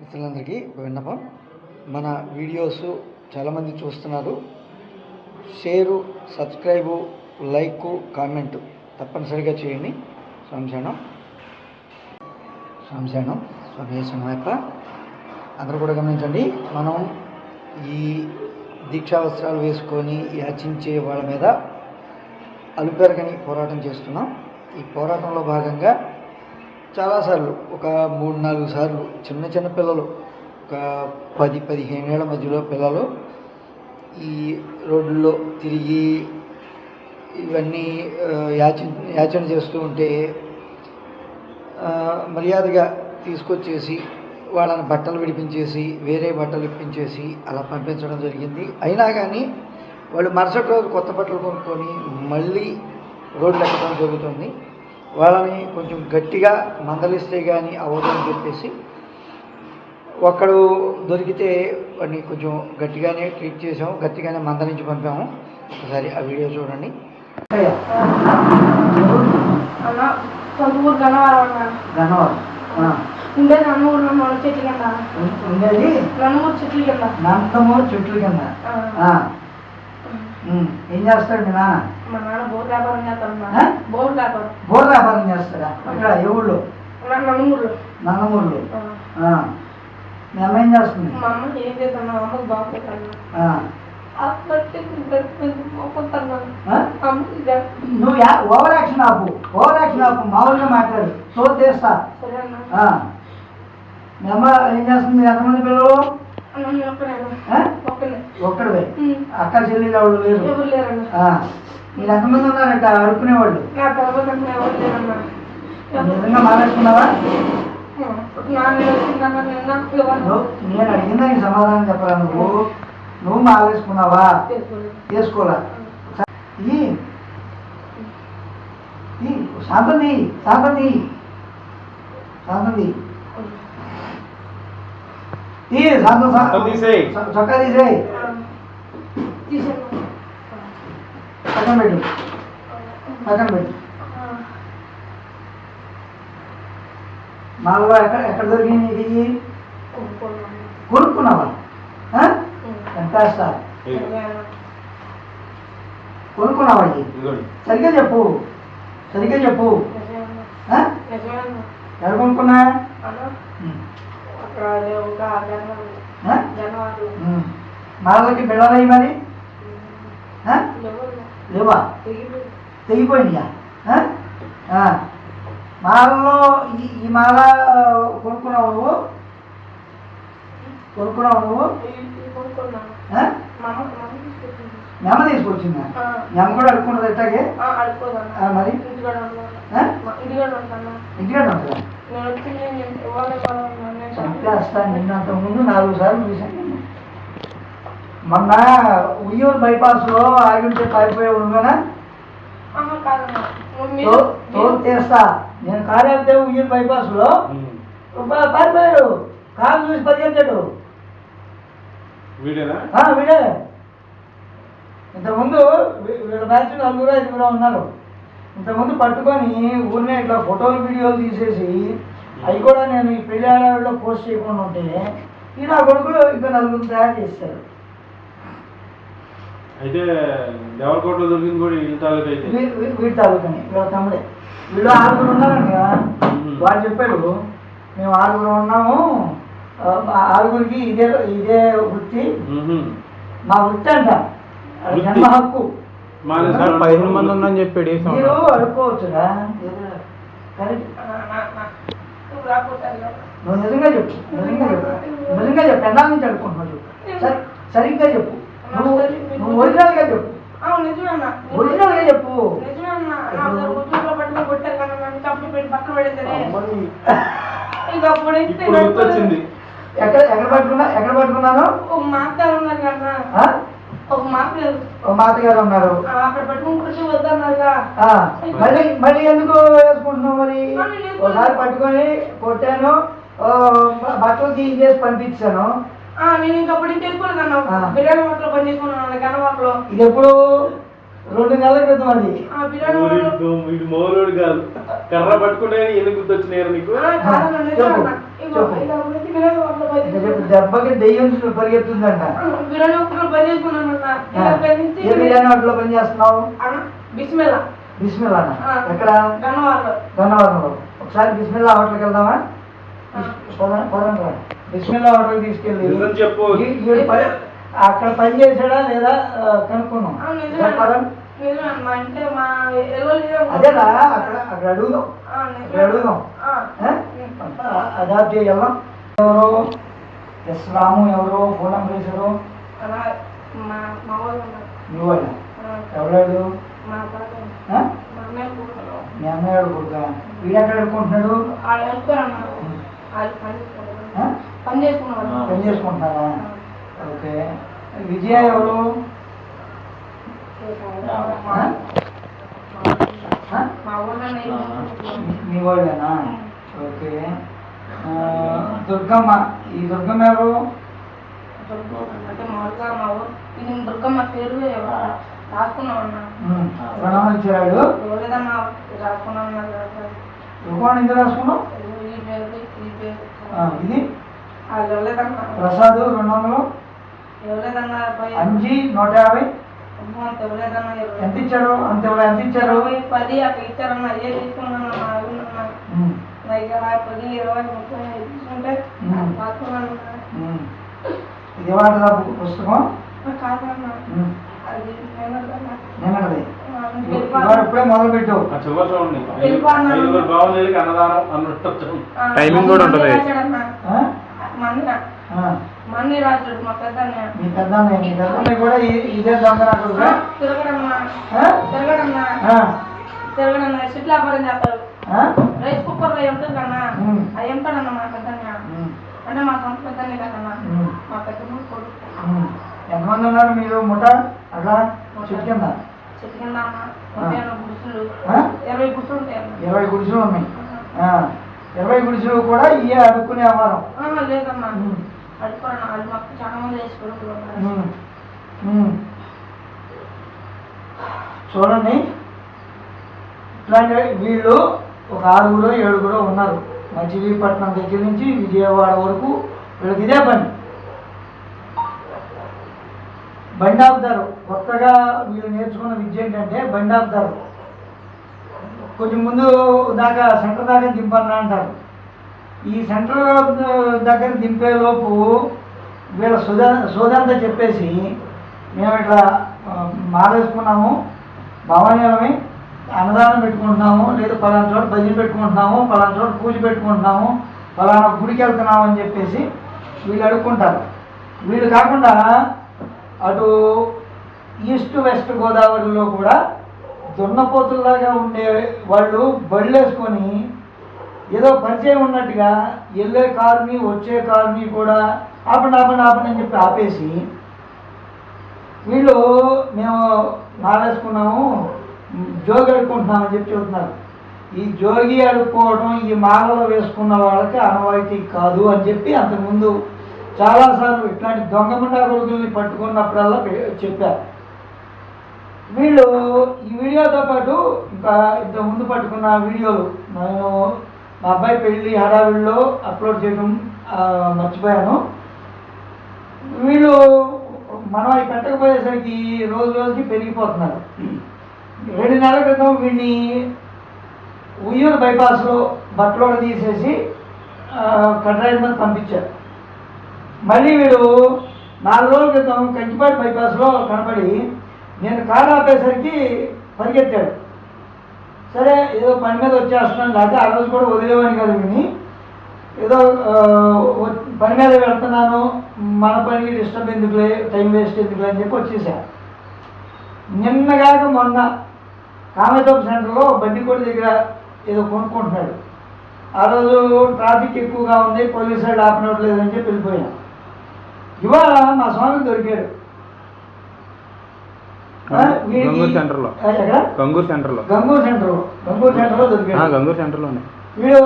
మిత్రులందరికీ ఒక విన్నపం. మన వీడియోస్ చాలామంది చూస్తున్నారు. షేరు సబ్స్క్రైబు లైక్ కామెంట్ తప్పనిసరిగా చేయండి. సంశానం స్వామి స్వదేశమయ్యప్ప అందరూ కూడా గమనించండి. మనం ఈ దీక్షా వస్త్రాలు వేసుకొని యాచించే వాళ్ళ మీద అలుపెరగని పోరాటం చేస్తున్నాం. ఈ పోరాటంలో భాగంగా చాలాసార్లు ఒక మూడు నాలుగు సార్లు చిన్న చిన్న పిల్లలు ఒక పది పదిహేను ఏళ్ళ మధ్యలో పిల్లలు ఈ రోడ్లలో తిరిగి ఇవన్నీ యాచ యాచన యాచన చేస్తూ ఉంటే మర్యాదగా తీసుకొచ్చేసి వాళ్ళని బట్టలు విడిపించేసి వేరే బట్టలు ఇప్పించేసి అలా పంపించడం జరిగింది. అయినా కానీ వాళ్ళు మరుసటి రోజు కొత్త బట్టలు కొనుక్కొని మళ్ళీ రోడ్లు ఎక్కడం జరుగుతుంది. వాళ్ళని కొంచెం గట్టిగా మందలిస్తే కానీ అవ్వదని చెప్పేసి ఒక్కడు దొరికితే వాడిని కొంచెం గట్టిగానే ట్రీట్ చేసాము గట్టిగానే మందలించి పంపాము. ఒకసారి ఆ వీడియో చూడండి. ఉండే నన్నూరు చెట్ల కింద. ఉండేది నన్నూరు చెట్ల కింద. నందమూరు చెట్ల కింద. ఏం చేస్తాడు మీ నాన్న? మా నాన్న బోర్ వ్యాపారం చేస్తాడు? బోర్ వ్యాపారం. బోర్ వ్యాపారం చేస్తాడా? ఇక్కడ ఏ ఊళ్ళో? నందమూరులో ఆ. ఆ. మీ అమ్మ ఏం చేస్తుంది? మా అమ్మ ఏం చేస్తాను మా అమ్మకి జర- నువ్వు ఓవర్ యాక్షన్ ఆపు. ఓవర్ యాక్షన్ ఆపు. మామూలుగా మాట్లాడు. సో చేస్తా. మీ అమ్మ ఏం చేస్తుంది? ఎంతమంది పిల్లలు ఒక్కడివే. అక్క చెల్లెలు ఎవరు లేరు ఎంతమంది ఉన్నారట అడుక్కునేవాళ్ళు నిజంగా మాట్లాడుకున్నావా? నేను అడిగిన దానికి సమాధానం చెప్పరా నువ్వు? నువ్వు మాలేసుకున్నావా ఈ శాంతంది శాంతంది. శాంతంది. ఈ శాంతం మొత్తం తీసేయ్. చొక్కా తీసేయి ఆ. తీసాను పక్కన పెట్టు పక్కన పెట్టు. మాలో ఎక్కడ ఎక్కడ దొరికింది కొనుక్కున్నాను. కొనుక్కున్నావా. ఎంత. కొనుక్కున్నావా సరిగ్గా చెప్పు సరిగ్గా చెప్పు. ఎక్కడ కొనుక్కున్నా మాలకి బిళ్ళలయ్యి మరి? లేవా? తెగిపోయి తెగిపోయినాయా. మాలలో ఈ మాల కొనుక్కున్నావు నువ్వు? కొనుక్కున్నావు నువ్వు? ఇవి కొనుక్కున్నాను ఆ? మా అమ్మ మా అమ్మ తీసుకొచ్చింది. మీ అమ్మ తీసుకొచ్చిందా? ఆ. మీ అమ్మ కూడా అడుక్కోదన్న. ఆ, మరి? ఇంటికాడ ఉన్నాను. చంపేస్తాను నిన్నంత ముందు నాలుగు సార్లు చూశాను నిన్ను. మొన్న ఉయ్యూరు బైపాస్లో ఆగి ఉంటే పారిపోయావు నువ్వేనా ఆహా, కాదన్న. నువ్వు తో మీరు- తో మీరు- చేస్తా నేను కాలేపితే ఉయ్యూరు బైపాస్లో? పారిపోయాడు. కారు చూసి పరిగెత్తాడు. వీడే. ఇంతకుముందు వీళ్ళ బ్యాచ్ నలుగురు ఐదుగురు ఉన్నారు. ఇంతకుముందు పట్టుకొని ఊరినే ఇట్లా ఫోటోలు వీడియోలు తీసేసి అవి కూడా నేను ఈ పెళ్ళి ఆడవాళ్ళలో పోస్ట్ చేయకుండా ఉంటే ఈ నా కొడుకులు ఇంకా నలుగురు తయారు చేస్తారు అయితే దేవరకోటలో దొరికింది కూడా ఇల్లు తాలూకు అయితే వీడి తాలూకని వీళ్ళ తమ్ముడే వీళ్ళు ఆరుగురు ఉన్నారంట. వాడు చెప్పాడు మేము ఆరుగురు ఉన్నాము ఆరుగురికి ఇదే ఇదే వృత్తి. మా వృత్తి అంట. జన్మ హక్కు పదిహేను మంది ఉందని చెప్పాడు ఏ సంవత్సరం నువ్వు నిజంగా చెప్పు. నిజంగా చెప్పు. నిజంగా చెప్పు. ఎన్నాళ్ళ నుంచి అడుక్కుంటున్నావు చెప్పు. సరి- సరిగ్గా చెప్పు. నువ్వు నువ్వు ఒరిజినల్గా చెప్పు. అవును, నిజమే అన్న. ఒరిజినల్గా చెప్పు. ఎక్కడ ఎక్కడ పట్టుకున్నా ఎక్కడ పట్టుకున్నాను? ఒక మాస్టర్ ఉన్నారు కదా. ఆ? ఒక ఓ మాతగారు ఉన్నారు అక్కడ పెట్టుకుని కూర్చో వద్దన్నారుగా ఆ, మళ్ళీ? మళ్ళీ ఎందుకు వేసుకుంటున్నావు మరి? ఒకసారి పట్టుకొని కొట్టాను బట్టలు తీసేసి పంపించాను. ఆ, నేను ఇంకా అప్పుడు ఇంటికి వెళ్ళిపోలేదన్న. బిర్యానీ హోటల్ పని చేసుకున్నాను గన్నవాకలో ఇది ఎప్పుడు? రెండు నెలల క్రితం అది. వీడు హోటల్ మౌలోడు కాదు. కర్ర పట్టుకుంటే ఎందుకు గుర్తొచ్చినారు నీకు? హోటల్ దెబ్బకి దెయ్యం పరిగెత్తుందంట. బిర్యానీ ఒక్కరు పని చేసుకున్నాను బిర్యానీ హోటల్లో పని చేస్తున్నావు? అన్న బిస్మిల్లా. బిస్మిల్లా. ఎక్కడ? ధన్యవాదంలో ఒకసారి బిస్మిల్లా హోటల్కి వెళ్దామా. పదండి. బిస్మిల్లా హోటల్కి తీసుకెళ్ళి చెప్పు. అక్కడ పని చేసాడా లేదా కనుక్కున్నాం అదేనా? అక్కడ అక్కడ అడుగుదాం. అక్కడ అడుగుదాం? అదాప్ట్ చేయగలం ఎవరు? ఎస్ రాము ఎవరు? ఫోన్ నెంబర్ వేసారు అలా మా. మీ అన్నయ్య కొడుక వీడు ఎక్కడ వాళ్ళు పని చేసుకుంటున్నారా ఓకే. విజయ ఎవరు? మా వాళ్ళేనా? ఓకే. దుర్గమ్మ. ఈ దుర్గమ్మ ఎవరు? దుర్గమ్మ పేరు అన్నారు దుర్గమ్మ ఎందుకు రాసుకున్నావు? ఇది? ప్రసాద్ రెండు వందలు. అంజి నూట యాభై. ఎంత ఇచ్చారు? అంత ఎంత ఇచ్చారు? పది అక్కడ ఇచ్చారన్న అయ్యే తీసుకున్నాను పది ఇరవై ముప్పై తీసుకుంటే. ఇది వాటదా పుస్తకం? కాదన్నా ఇప్పుడే మొదలు పెట్టు చివరి చూడండి. ఐదుగురు అన్నదానం అన్నట్టు టైమింగ్ కూడా ఉంటది. మన్న రాజుడు మా కూడా ఇదే తిరగడమ్మా? తిరగడమ్మా. తిరగడమ్మా. వ్యాపారం చేస్తారు? రైస్ కుక్కర్ అవి ఉంటుంది కన్నా ఎంతాడన్న మా పెద్ద ఉమ్, అంటే మా సొంత పెద్దనే కదన్నా. ఉమ్, మా పెద్ద కొడుకు. ఉమ్. ఎంతమంది ఉన్నారు మీరు? ముఠ? అట్లా చెట్టు కింద? ఇరవై గుడుసులు ఇరవై గుడిసెలు ఉన్నాయి. ఇరవై గుడిసెలు కూడా ఇయే అడుక్కునే లేదమ్మా. మాకు చాలా మంది. చూడండి. ఇట్లాంటి వీళ్ళు ఒక ఆరుగురు ఏడుగురు ఉన్నారు. మచిలీపట్నం దగ్గర నుంచి విజయవాడ వరకు వీళ్ళకి ఇదే పని. బండి ఆపుతారు కొత్తగా మీరు నేర్చుకున్న విద్య ఏంటంటే బండి ఆపుతారు కొంచెం ముందు దాకా సెంటర్ దాకా దింపన్నా అంటారు. ఈ సెంటర్ దగ్గర దింపేలోపు వీళ్ళ సుధా సోదంతా చెప్పేసి మేము ఇట్లా మారేసుకున్నాము. భవానీలమే అన్నదానం పెట్టుకుంటున్నాము లేదా పలానా చోట భజన పెట్టుకుంటున్నాము పలానా చోట పూజ పెట్టుకుంటున్నాము పలానా గుడికి వెళ్తున్నాము అని చెప్పేసి వీళ్ళు అడుక్కుంటారు. వీళ్ళు కాకుండా అటు ఈస్ట్ వెస్ట్ గోదావరిలో కూడా దున్నపోతుల్లాగా ఉండే వాళ్ళు బళ్ళు వేసుకొని ఏదో పరిచయం ఉన్నట్టుగా వెళ్ళే కార్ని వచ్చే కార్ని కూడా ఆపండి ఆపండి ఆపండి అని చెప్పి ఆపేసి వీళ్ళు మేము మారేసుకున్నాము జోగి అడుక్కుంటున్నామని చెప్పి చెబుతున్నారు. ఈ జోగి అడుక్కోవడం ఈ మాలలో వేసుకున్న వాళ్ళకి అనవాయితీ కాదు అని చెప్పి అంతకుముందు చాలాసార్లు ఇట్లాంటి దొంగముండా కొడుకుల్ని పట్టుకున్నప్పుడల్లా చెప్పారు. వీళ్ళు ఈ వీడియోతో పాటు ఇంకా ఇంత ముందు పట్టుకున్న వీడియోలు నేను మా అబ్బాయి పెళ్ళి హడావిడిలో అప్లోడ్ చేయడం మర్చిపోయాను. వీళ్ళు మనం అవి పెట్టకపోయేసరికి రోజు రోజుకి పెరిగిపోతున్నారు. రెండు నెలల క్రితం వీడిని ఉయ్యూరు బైపాస్లో బట్టలోడ తీసేసి కట్రాయి మీద పంపించారు. మళ్ళీ వీడు నాలుగు రోజుల క్రితం కంచిపాటి బైపాస్లో కనపడి నేను కారు ఆపేసరికి పరిగెత్తాడు. సరే ఏదో పని మీద వచ్చేస్తున్నాను లేకపోతే ఆ రోజు కూడా వదిలేవాడిని కదా విని ఏదో పని మీద వెళ్తున్నాను మన పనికి డిస్టర్బ్ ఎందుకులే టైం వేస్ట్ ఎందుకులే అని చెప్పి వచ్చేసా. నిన్నగాక మొన్న కామేతోపు సెంటర్లో బండికోటి దగ్గర ఏదో కొనుక్కుంటున్నాడు. ఆ రోజు ట్రాఫిక్ ఎక్కువగా ఉంది పోలీసు వాళ్ళు ఆపినట్లేదు అని చెప్పి వెళ్ళిపోయాను. ఇవాళ మా స్వామి దొరికాడు. గంగూరు సెంటర్లో. ఆ, ఎక్కడ? గంగూరు సెంటర్లో. గంగూరు సెంటర్. గంగూరు సెంటర్లో ఆ, దొరికాడు గంగూరు సెంటర్లోనే. వీడు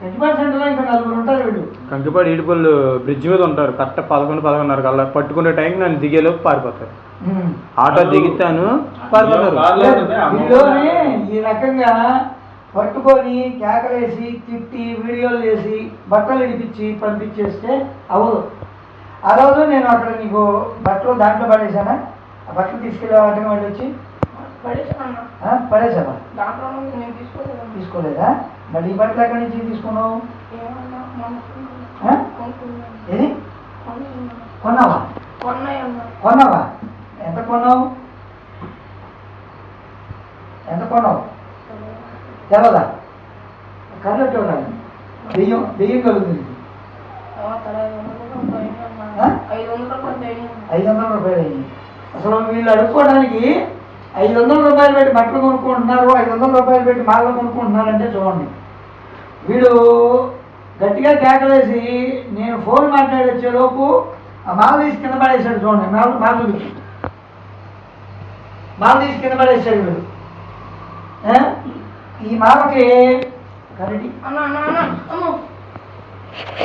కంచిపాటి సెంటర్లో ఇంకా నలుగురు ఉంటారు వీళ్ళు. కంకిపాడు ఈడిపల్లి బ్రిడ్జ్ మీద ఉంటారు. కరెక్ట్ పదకొండు పదకొండున్నర కల్లా. పట్టుకునే టైంకి నన్ను దిగేలోపు పారిపోతారు. ఆటో దిగుతాను పారిపోతారు. ఈ రకంగా పట్టుకొని కేకలేసి తిట్టి వీడియోలు చేసి బట్టలు ఇడిపించి పంపించేస్తే అవదు ఆ రోజు నేను అక్కడ నీకు బట్టలు దాంట్లో పడేసానా ఆ బట్టలు తీసుకెళ్ళి వాటిని వాళ్ళు వచ్చి నేను తీసుకోలేదు తీసుకోలేదా? మరి ఈ బట్టలు ఎక్కడి నుంచి తీసుకున్నావు? ఏది? కొన్నావా? కొన్నావా? ఎంత కొన్నావు? ఎంత కొన్నావు? తెలదా? కర్రెట్ చూడాలి దెయ్యం దెయ్యం కలుగుతుంది? ఐదు వందల రూపాయలు అయింది. అసలు వీళ్ళు అడుక్కోవడానికి ఐదు వందల రూపాయలు పెట్టి బట్టలు కొనుక్కుంటున్నారు ఐదు వందల రూపాయలు పెట్టి మాలలు కొనుక్కుంటున్నారంటే చూడండి. వీడు గట్టిగా కేకలేసి నేను ఫోన్ మాట్లాడొచ్చేలోపు ఆ మాల తీసి కింద పడేసాడు చూడండి. మాల మాల మాల తీసి కింద పడేసాడు వీడు? ఈ అన్న అమ్మ.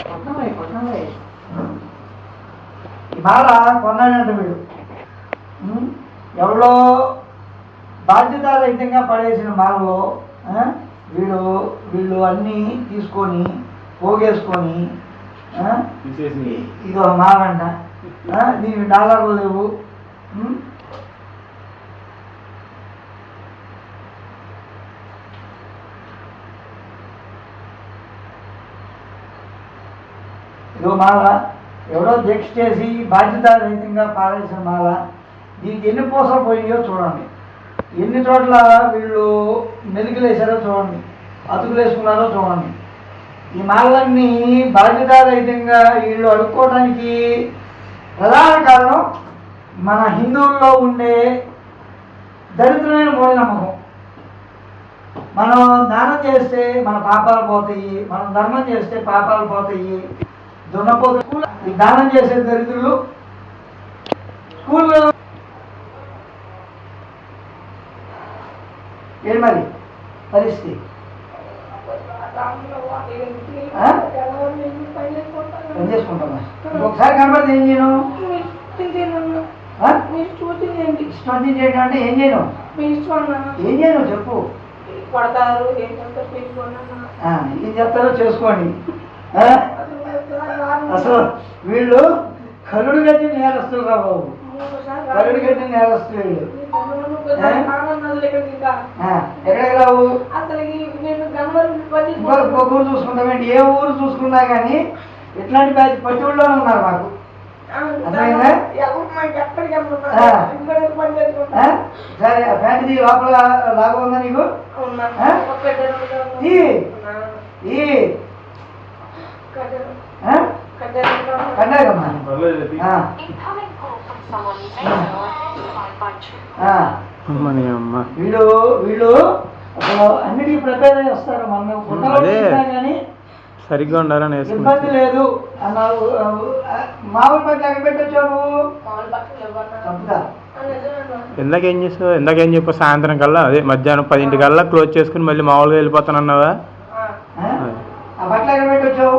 కొట్టమై కొట్టమై ఈ మాల కొన్నాడంట వీడు? ఎవరో బాధ్యతారహితంగా పడేసిన మాలలో ఆ, వీడు వీళ్ళు అన్నీ తీసుకొని పోగేసుకొని ఆ, తీసేసి. ఇ- ఇది ఒక మాలంట. ఆ, దీనికి డాలర్లు లేవు. మాల ఎవడో దీక్ష చేసి బాధ్యతారహితంగా పారేసిన మాల దీనికి ఎన్ని పూసలు పోయినాయో చూడండి. ఎన్ని చోట్ల వీళ్ళు మెలుగులేసారో చూడండి. అతుకులేసుకున్నారో చూడండి. ఈ మాలన్నీ బాధ్యతారహితంగా వీళ్ళు అడుక్కోవడానికి ప్రధాన కారణం మన హిందువుల్లో ఉండే దరిద్రమైన మూఢనమ్మకం. మనం దానం చేస్తే మన పాపాలు పోతాయి మనం ధర్మం చేస్తే పాపాలు పోతాయి దున్నపోతు ఈ దానం చేసే దరిద్రులు స్కూల్లో ఏంటి మరి? పరిస్థితి. ఏం చేసుకుంటామా ఒకసారి కనబడితే ఏం చేయను? ఇష్టం చేయడం అంటే ఏం చేయను? ఏం చేయను చెప్పు. కొడతారు ఏం చేస్తారు చేసుకోండి. అసలు వీళ్ళు కరుడు గట్టి నేరస్తులు రా బాబు. కరుడు గట్టి నేరస్తులు వీళ్ళు. ఎక్కడికి రావు? ఊరు చూసుకుంటామేంటి ఏ ఊరు చూసుకున్నా కానీ ఇట్లాంటి బ్యాచ్ ప్రతి ఊళ్ళోనే ఉన్నారు మాకు. సరే ప్యాంటుది లోపల లాగా ఉందా నీకు? ఈ. వీళ్ళు వీళ్ళు అన్నిటికీ ప్రిపేర్ అయ్యి వస్తారు. మనం కానీ సరిగ్గా ఉండాలని ఇబ్బంది లేదు. అన్నావు మామూలు పట్ల ఎక్కడ పెట్టొచ్చావు? ఇందాక ఏం చేసావు? ఇందాక ఏం చెప్పావు సాయంత్రం కల్లా అదే మధ్యాహ్నం పదింటి కల్లా క్లోజ్ చేసుకుని మళ్ళీ మామూలుగా వెళ్ళిపోతాను అన్నావా ఆ. ఆ? ఆ బట్టలు ఎక్కడ పెట్టొచ్చావు?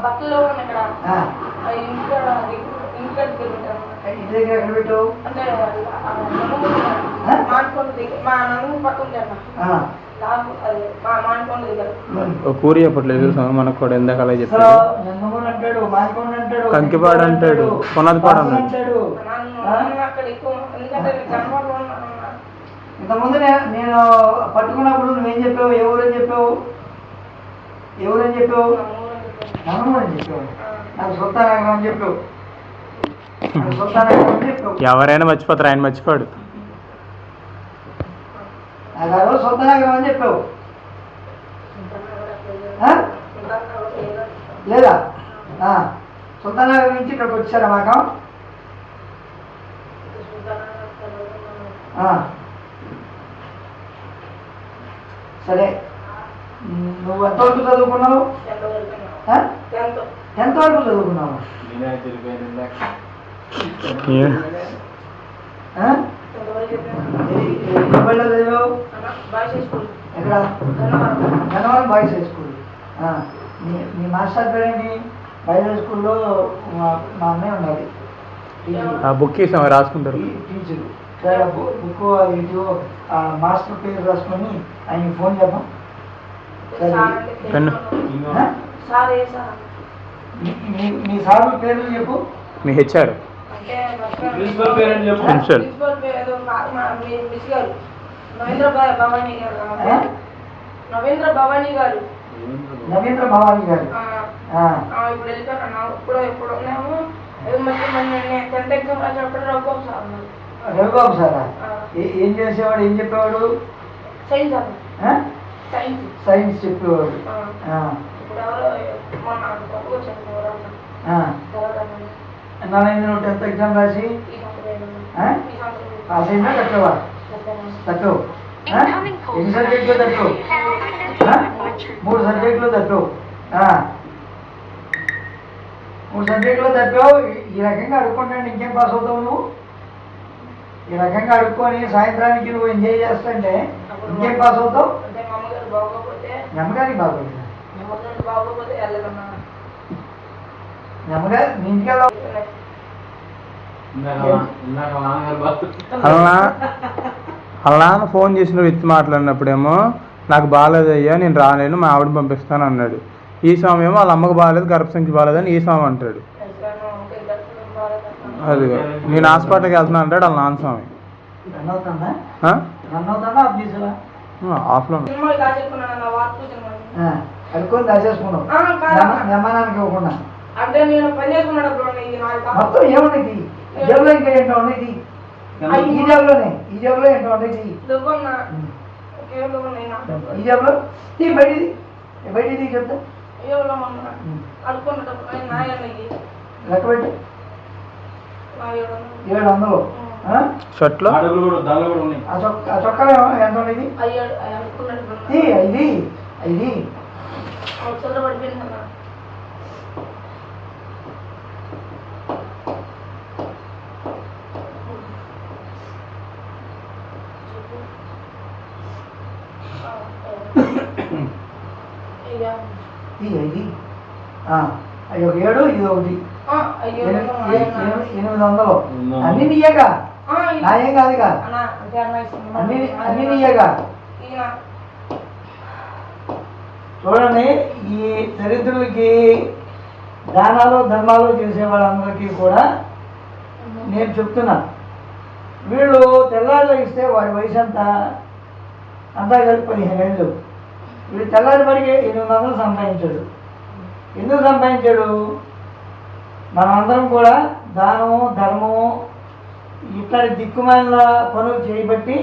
ఆ బట్టలు ఉన్నాయి ఇక్కడ. ఆ, ఆ ఇంటికాడ ఇంటికాడ తిరుగుతాను ఇంటి దగ్గర ఎక్కడ పెట్టావు? అంటే ఆ నలుగురు ఆ? మానుకొండ దగ్గర మా నలుగురు పక్కన ఉంటారు ఆ, నాకు అది మా మానుకొండ దగ్గర. ఒక కూరి చెప్పట్లేదు స్వామి మనకు కూడా ఇందాక అలా చెప్పాడు కంకిపాడు అంటాడు, పునాదిపాడు. అంటాడు. ఉన్నాను ఇంతకుముందు నేను పట్టుకున్నప్పుడు నువ్వేం చెప్పావు? ఏ ఊరని చెప్పావు ఏ ఊరని చెప్పావు ఎవరైనా మర్చిపోతారు ఆయన మర్చిపోడు సుల్తానగరం అని చెప్పావు? లేదా ఆ. సుల్తానగరం నుంచి ఇక్కడికి వచ్చారా మాకు ఆ. సరే నువ్వు ఎంతవరకు చదువుకున్నావు? టెన్త్. వరకు చదువుకున్నావు? ఎక్కడ? Gannavaram boys high school. ఆ, మీ మాస్టర్ పేరేంటి? బాయ్స్ హై స్కూల్లో మా మా అన్నయ్య ఉండాలి. ఆ బుక్ ఇస్తాం రాసుకుంటారు. టీచరు. సరే బుక్ అది మాస్టర్ పేరు రాసుకొని ఆయన ఫోన్ చేద్దాం. సార్ మీ- సార్. పేర్లు చెప్పు. మీ హెచ్ఆర్. ప్రిన్సిపల్ నవేంద్ర భవానీ గారు? నవేంద్ర భవానీ గారు. నవీంద్ర భవానీ గారు. ఆ, ఆ, ఆ, ఇప్పుడు అన్న ఇప్పుడు ఉన్నాము. టెన్త్ ఎగ్జామ్ రాసేటప్పుడు రఘుబాబు సార్ సారా? ఏ- ఏం చేసేవాడు ఏం చెప్పేవాడు? సైన్స్? సైన్స్. సైన్స్ చెప్పేవాడు. నరేంద్ర టెన్త్ ఎగ్జామ్ రాసి? పాస్ అయినా తక్కువ. తక్కువ. ఆ? ఎన్ని సబ్జెక్టులు తక్కువ? మూడు సబ్జెక్టులు తక్కువ. మూడు సబ్జెక్టులు తప్పావు ఈ- రకంగా అడుక్కుంటాను ఇంకేం పాస్ అవుతావు నువ్వు? ఈ రకంగా అడుక్కొని సాయంత్రానికి నువ్వు ఎంజాయ్ చేస్తుంటే ఇంకేం పాస్ అవుతావు? నమ్మగారికి బాగుంది. అలా అలా ఫోన్ చేసిన వ్యక్తి మాట్లాడినప్పుడేమో నాకు బాగాలేదయ్యా నేను రాలేను మా ఆవిడని పంపిస్తాను అన్నాడు. ఈ స్వామి ఏమో వాళ్ళ అమ్మకి బాగాలేదు గర్భసంఖ్య బాగాలేదని ఈ స్వామి అంటాడు. అది నేను హాస్పిటల్కి వెళ్తున్నా అంటాడు వాళ్ళ నాన్న స్వామి. రన్ అవుతుందా? ఆ? రన్ అవుతుందా? ఆఫ్ చేసావా? ఆ, ఆఫ్లో కాదా? నెమ్మనానికి ఇవ్వకుండా. అంటే నేను పని. మొత్తం ఏమున్నది ఈ జేబులో ఇంకా ఏంటో ఉన్నది ఈ జేబులోనే ఈ జేబులో ఏంటో ఉన్నది ఈ జేబులో? తీ బయటిది. బయటిది చెప్తా. ఏడు వందలు. ఆ? షర్ట్లో? చొక్క ఎంత ఇది ఇది. ఒకసారి పడిపోయింది అన్న ఇక. తీ ఇది ఆ, అది ఒక ఏడు ఇది ఒకటి. ఆ, అయ్యో ఎనిమిది వందలు. అన్ని నీయేగా? నాయేం కాదుగా? అన్న, అన్న నీయేగా? చూడండి ఈ దరిద్రులకి దానాలు ధర్మాలు చేసే వాళ్ళందరికీ కూడా నేను చెప్తున్నా. వీళ్ళు తెల్లారిలో ఇస్తే వాడి వయసు అంతా అంతా కలిపి పదిహేను ఏళ్ళు. వీడు తెల్లారి పడికి ఎనిమిది వందలు సంపాదించాడు. ఎందుకు సంపాదించాడు? మనమందరం కూడా దానము ధర్మము ఇట్లాంటి దిక్కుమైన పనులు చేయబట్టి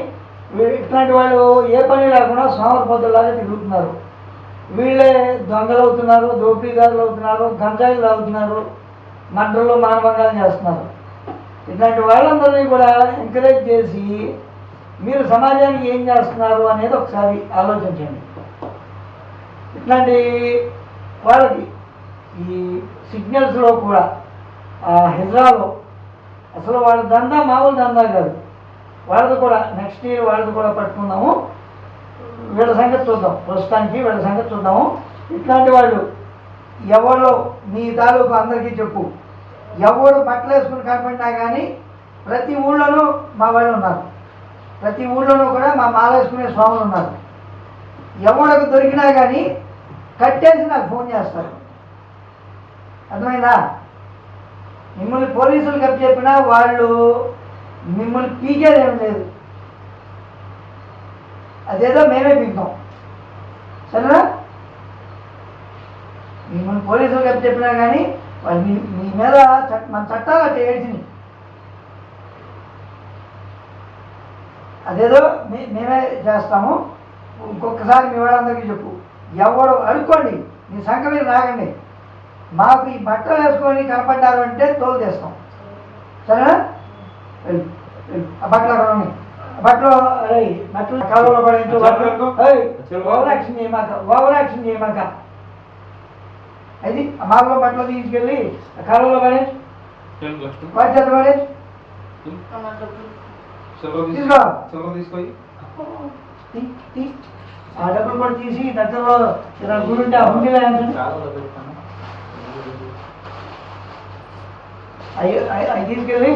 వీళ్ళు ఇట్లాంటి వాళ్ళు ఏ పని లేకుండా సోమరపద్దులాగా తిరుగుతున్నారు. వీళ్ళే దొంగలు అవుతున్నారు దోపిడీదారులు అవుతున్నారు గంజాయిలు అవుతున్నారు మంటల్లో మానభంగాలు చేస్తున్నారు. ఇట్లాంటి వాళ్ళందరినీ కూడా ఎంకరేజ్ చేసి మీరు సమాజానికి ఏం చేస్తున్నారు అనేది ఒకసారి ఆలోచించండి. ఇట్లాంటి వాళ్ళకి ఈ సిగ్నల్స్లో కూడా ఆ హిజ్రాలో అసలు వాళ్ళ దందా మామూలు దందా కాదు. వాళ్ళది కూడా నెక్స్ట్ ఇయర్ వాళ్ళది కూడా పట్టుకుందాము. వీళ్ళ సంగతి చూద్దాం. ప్రస్తుతానికి వీళ్ళ సంగతి చూద్దాము. ఇట్లాంటి వాళ్ళు ఎవరు నీ తాలూకు అందరికీ చెప్పు. ఎవడు బట్టలు కనపడినా కానీ ప్రతి ఊళ్ళోనూ మా వాళ్ళు ఉన్నారు. ప్రతి ఊళ్ళోనూ కూడా మా మాల వేసుకునే స్వాములు ఉన్నారు. ఎవడకు దొరికినా కానీ కట్టేసి నాకు ఫోన్ చేస్తారు. అర్థమైందా? మిమ్మల్ని పోలీసులు కప్పి చెప్పినా వాళ్ళు మిమ్మల్ని పీకేదేం లేదు. అదేదో మేమే పింపాం సరేనా? మిమ్మల్ని పోలీసులు కప్పి చెప్పినా కానీ వాళ్ళు మీ మీ మీద మన చట్టాలు అట్లా ఏడ్చినాయి అదేదో మే మేమే చేస్తాము. ఇంకొకసారి మీ వాళ్ళందరికీ చెప్పు. ఎవడు అడుక్కోండి. మీ సంఖ మీద రాగండి మాకు ఈ బట్టలు వేసుకొని కనపడ్డారు అంటే తోలు తెస్తాం. సరేనా? ఆ బట్టలు అక్కడ ఉన్నాయి. బట్టలు ఏయ్, బట్టలు కాలువలో పడేంచు చెరుకు. చెరుకు. ఓవర్ యాక్షన్ చేయమాక ఓవర్ యాక్షన్ చేయమాక అది ఆ మాలో బట్టలు తీసుకెళ్ళి ఆ కాలువలో పడేసి వాటి చేత పడేసి అన్న డబ్బులు తీసుకో చిల్లర తీసుకొని తీ, తీ. ఆ డబ్బులు కూడా తీసి దగ్గరలో ఇలా గురుంటే ఆ హుండీలో వేయండి. అవి అవి తీసుకెళ్ళి